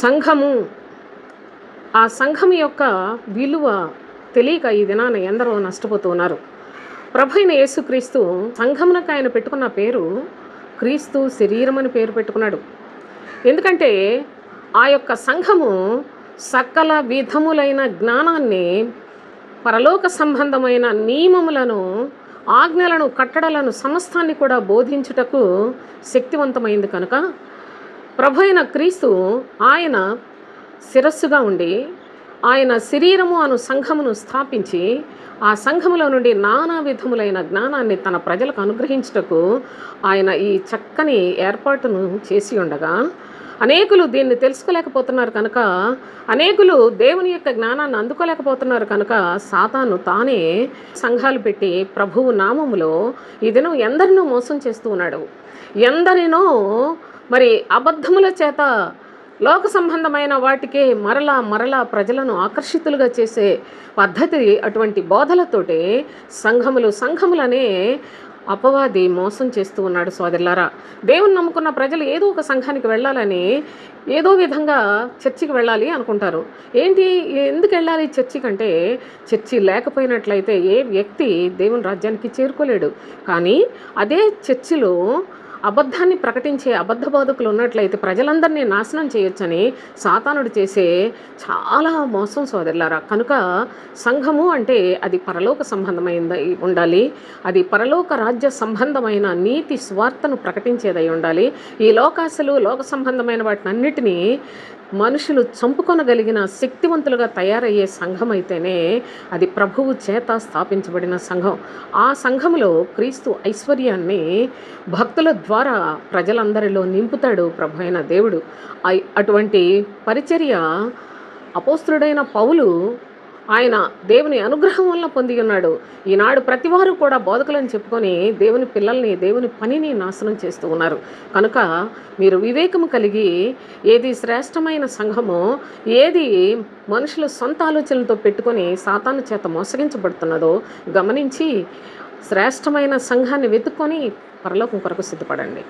సంఘము. ఆ సంఘం యొక్క విలువ తెలియక ఈ దినాన ఎందరో నష్టపోతున్నారు ప్రభైన ప్రభు అయిన యేసుక్రీస్తు సంఘమునకు ఆయన పెట్టుకున్న పేరు క్రీస్తు శరీరం అని పేరు పెట్టుకున్నాడు. ఎందుకంటే ఆ యొక్క సంఘము సకల విధములైన జ్ఞానాన్ని పరలోక సంబంధమైన నియమములను ఆజ్ఞలను కట్టడలను సమస్తాన్ని కూడా బోధించుటకు శక్తివంతమైంది కనుక ప్రభు అయిన క్రీస్తు ఆయన శిరస్సుగా ఉండి ఆయన శరీరము అను సంఘమును స్థాపించి ఆ సంఘములో నుండి నానా విధములైన జ్ఞానాన్ని తన ప్రజలకు అనుగ్రహించుటకు ఆయన ఈ చక్కని ఏర్పాటును చేసి ఉండగా అనేకులు దీన్ని తెలుసుకోలేకపోతున్నారు కనుక అనేకులు దేవుని యొక్క జ్ఞానాన్ని అందుకోలేకపోతున్నారు కనుక సాతాను తానే సంఘాలు పెట్టి ప్రభువు నామములో ఈ దినం ఎందరినో మోసం చేస్తూ ఉన్నాడు. ఎందరినో మరి అబద్ధముల చేత లోక సంబంధమైన వాటికే మరలా మరలా ప్రజలను ఆకర్షితులుగా చేసే పద్ధతి అటువంటి బోధలతోటి సంఘములు సంఘములనే అపవాది మోసం చేస్తూ ఉన్నాడు సోదరులారా. దేవుని నమ్ముకున్న ప్రజలు ఏదో ఒక సంఘానికి వెళ్ళాలని ఏదో విధంగా చర్చికి వెళ్ళాలి అనుకుంటారు. ఏంటి? ఎందుకు వెళ్ళాలి చర్చికి అంటే చర్చి లేకపోయినట్లయితే ఏ వ్యక్తి దేవుని రాజ్యానికి చేరుకోలేడు. కానీ అదే చర్చిలో అబద్ధాన్ని ప్రకటించే అబద్ధ బోధకులు ఉన్నట్లయితే ప్రజలందరినీ నాశనం చేయొచ్చని సాతానుడు చేసే చాలా మోసం సోదరులారా. కనుక సంఘము అంటే అది పరలోక సంబంధమైనది ఉండాలి. అది పరలోక రాజ్య సంబంధమైన నీతి స్వార్థను ప్రకటించేదై ఉండాలి. ఈ లోకాశలు లోక సంబంధమైన వాటిని అన్నిటినీ మనుషులు చంపుకొనగలిగిన శక్తివంతులుగా తయారయ్యే సంఘం అయితేనే అది ప్రభువు చేత స్థాపించబడిన సంఘం. ఆ సంఘములో క్రీస్తు ఐశ్వర్యాన్ని భక్తుల ద్వారా ప్రజలందరిలో నింపుతాడు ప్రభు అయిన దేవుడు అటువంటి పరిచర్య అపోస్తుడైన పౌలు ఆయన దేవుని అనుగ్రహం వల్ల పొంది ఉన్నాడు. ఈనాడు ప్రతివారు కూడా బోధకులని చెప్పుకొని దేవుని పిల్లల్ని దేవుని పనిని నాశనం చేస్తూ ఉన్నారు. కనుక మీరు వివేకము కలిగి ఏది శ్రేష్టమైన సంఘమో ఏది మనుషుల సొంత ఆలోచనలతో పెట్టుకొని సాతాను చేత మోసగించబడుతున్నదో గమనించి శ్రేష్టమైన సంఘాన్ని వెతుక్కొని పరలోకం కొరకు సిద్ధపడండి.